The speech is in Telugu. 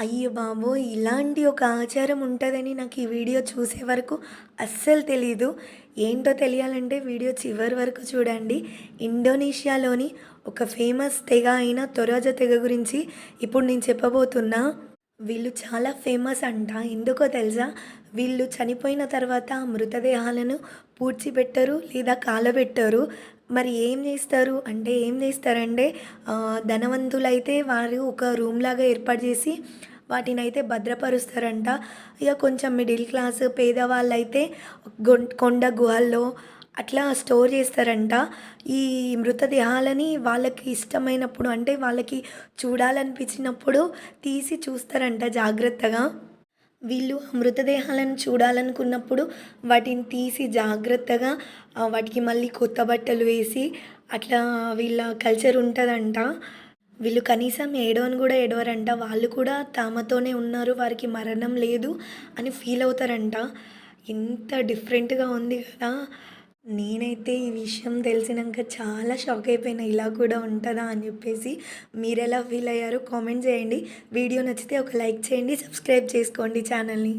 అయ్యో బాబో ఇలాంటి ఒక ఆచారం ఉంటుందని నాకు ఈ వీడియో చూసే వరకు అస్సలు తెలీదు. ఏంటో తెలియాలంటే వీడియో చివరి వరకు చూడండి. ఇండోనేషియాలోని ఒక ఫేమస్ తెగ అయిన తొరాజ తెగ గురించి ఇప్పుడు నేను చెప్పబోతున్నా. వీళ్ళు చాలా ఫేమస్ అంట. ఎందుకో తెలుసా? వీళ్ళు చనిపోయిన తర్వాత మృతదేహాలను పూడ్చిపెట్టరు లేదా కాలబెట్టరు. మరి ఏం చేస్తారు అంటే ఏం చేస్తారంటే ధనవంతులైతే వారు ఒక రూమ్ లాగా ఏర్పాటు చేసి వాటిని అయితే భద్రపరుస్తారంట. ఇక కొంచెం మిడిల్ క్లాస్ పేదవాళ్ళైతే అయితే కొండ గుహల్లో అట్లా స్టోర్ చేస్తారంట. ఈ మృతదేహాలని వాళ్ళకి ఇష్టమైనప్పుడు అంటే వాళ్ళకి చూడాలనిపించినప్పుడు తీసి చూస్తారంట జాగ్రత్తగా. వీళ్ళు మృతదేహాలను చూడాలనుకున్నప్పుడు వాటిని తీసి జాగ్రత్తగా వాటికి మళ్ళీ కొత్త బట్టలు వేసి అట్లా వీళ్ళ కల్చర్ ఉంటుందంట వీళ్ళు కనీసం ఏడవని కూడా ఏడవరంట. వాళ్ళు కూడా తామతోనే ఉన్నారు. వారికి మరణం లేదు అని ఫీల్ అవుతారంట. ఎంత డిఫరెంట్‌గా ఉంది కదా! నేనైతే ఈ విషయం తెలిసినాక చాలా షాక్ అయిపోయినా. ఇలా కూడా ఉంటుందా అని చెప్పేసి. మీరెలా ఫీల్ అయ్యారో కామెంట్ చేయండి. వీడియో నచ్చితే ఒక లైక్ చేయండి. సబ్స్క్రైబ్ చేసుకోండి ఛానల్‌ని.